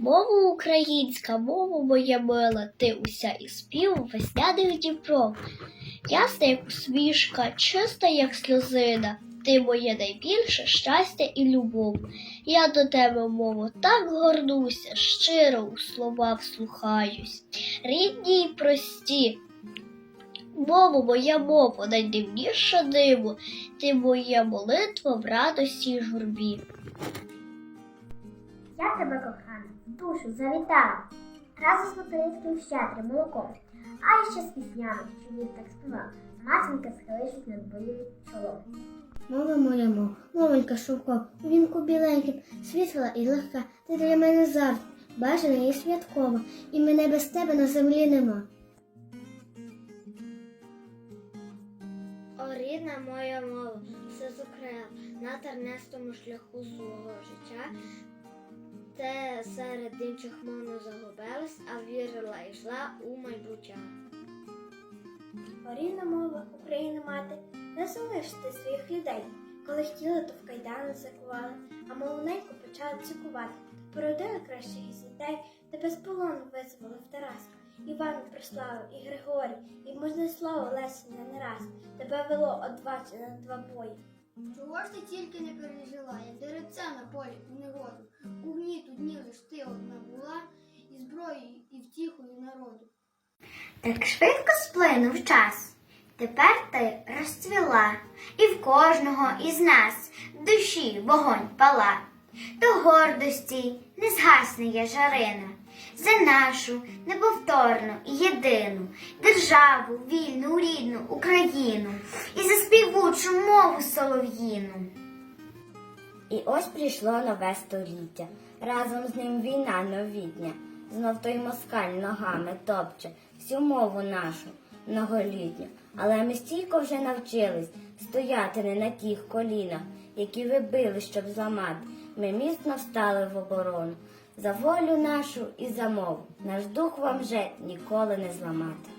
Мова українська, мова моя мила, ти уся і спів весняних дібров. Ясна, як усмішка, чиста, як сльозина, ти моє найбільше щастя і любов. Я до тебе, мову, так горнуся, щиро у слова вслухаюсь. Рідні й прості, Мова моя мова, найдивніша диво, ти моя молитва в радості й журбі. Я тебе, кохана, в душу завітала, разом з материнським щедрим молоком, а ще з піснями, що він так співав, матінка схилившись над моїм чолом. Мова моя мова, мовенька шовко, у вінку біленьким, світла і легка, ти для мене завжди, бажана і святкова, і мене без тебе на землі нема. О, рідна моя мова, все зокрема, на тернистому шляху свого життя, те серед інших мов не загубилась, а вірила і йшла у майбуття. Орівна мова, Україна мати, не залиш ти своїх людей, коли хотіли, то в кайдани закували, а молоденько почали цікувати. Породили кращих із дітей, тебе з полону визволив Тарас. Іван прислав і Григорій, і можне слово Лесіна не раз. Тебе вело одваче на два бої. Чого ж ти тільки не пережила, як деревця на полі у негоду? Народу. Так швидко сплинув час. Тепер ти розцвіла, і в кожного із нас в душі вогонь пала. До гордості не згасне є жарина за нашу неповторну і єдину державу, вільну, рідну Україну і за співучу мову солов'їну. І ось прийшло нове століття. Разом з ним війна новітня. Знов той москаль ногами топче всю мову нашу многолітню. Але ми стійко вже навчились стояти не на тих колінах, які ви били, щоб зламати. Ми міцно встали в оборону за волю нашу і за мову. Наш дух вам вже ніколи не зламати.